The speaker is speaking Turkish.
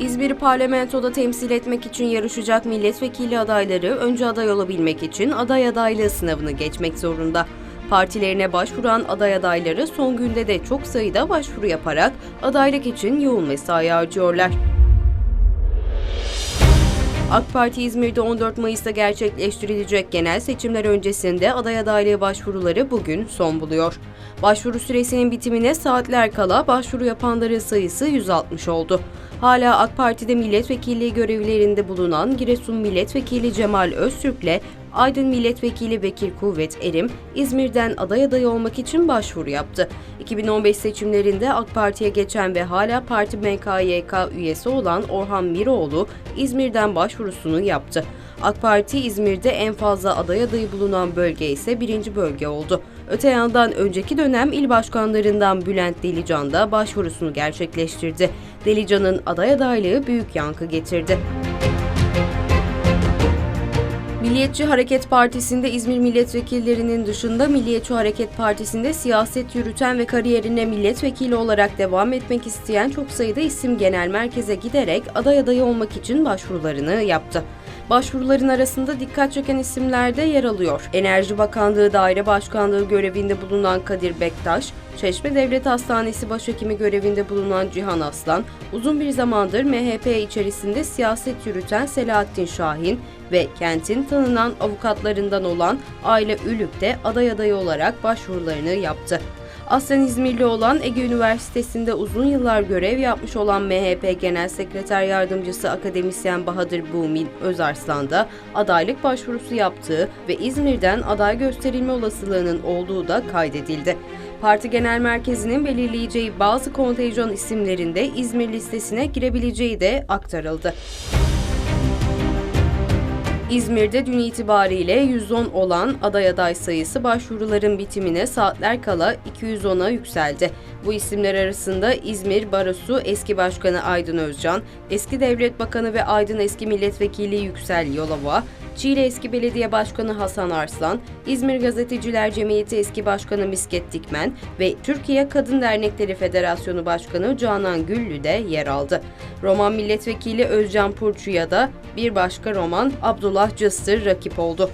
İzmir'i parlamentoda temsil etmek için yarışacak milletvekili adayları önce aday olabilmek için aday adaylığı sınavını geçmek zorunda. Partilerine başvuran aday adayları son günde de çok sayıda başvuru yaparak adaylık için yoğun mesai harcıyorlar. AK Parti İzmir'de 14 Mayıs'ta gerçekleştirilecek genel seçimler öncesinde aday adaylığı başvuruları bugün son buluyor. Başvuru süresinin bitimine saatler kala başvuru yapanların sayısı 160 oldu. Hala AK Parti'de milletvekilliği görevlerinde bulunan Giresun Milletvekili Cemal Öztürk'le Aydın Milletvekili Bekir Kuvvet Erim, İzmir'den aday adayı olmak için başvuru yaptı. 2015 seçimlerinde AK Parti'ye geçen ve hala parti MKYK üyesi olan Orhan Miroğlu, İzmir'den başvurusunu yaptı. AK Parti İzmir'de en fazla aday adayı bulunan bölge ise birinci bölge oldu. Öte yandan önceki dönem il başkanlarından Bülent Delican da başvurusunu gerçekleştirdi. Delican'ın aday adaylığı büyük yankı getirdi. Milliyetçi Hareket Partisi'nde İzmir milletvekillerinin dışında Milliyetçi Hareket Partisi'nde siyaset yürüten ve kariyerine milletvekili olarak devam etmek isteyen çok sayıda isim genel merkeze giderek aday adayı olmak için başvurularını yaptı. Başvuruların arasında dikkat çeken isimler de yer alıyor. Enerji Bakanlığı Daire Başkanlığı görevinde bulunan Kadir Bektaş, Çeşme Devlet Hastanesi Başhekimi görevinde bulunan Cihan Aslan, uzun bir zamandır MHP içerisinde siyaset yürüten Selahattin Şahin ve kentin tanınan avukatlarından olan Aile Ülük de aday adayı olarak başvurularını yaptı. Aslen İzmirli olan Ege Üniversitesi'nde uzun yıllar görev yapmış olan MHP Genel Sekreter Yardımcısı akademisyen Bahadır Bumin Özarslan da adaylık başvurusu yaptığı ve İzmir'den aday gösterilme olasılığının olduğu da kaydedildi. Parti Genel Merkezi'nin belirleyeceği bazı kontenjan isimlerinde İzmir listesine girebileceği de aktarıldı. İzmir'de dün itibariyle 110 olan aday aday sayısı başvuruların bitimine saatler kala 210'a yükseldi. Bu isimler arasında İzmir Barosu eski başkanı Aydın Özcan, eski devlet bakanı ve Aydın eski milletvekili Yüksel Yolova, Çiğli eski belediye başkanı Hasan Arslan, İzmir Gazeteciler Cemiyeti eski başkanı Misket Dikmen ve Türkiye Kadın Dernekleri Federasyonu Başkanı Canan Güllü de yer aldı. Roman milletvekili Özcan Purçu'ya da bir başka roman Abdullah Cıstır rakip oldu.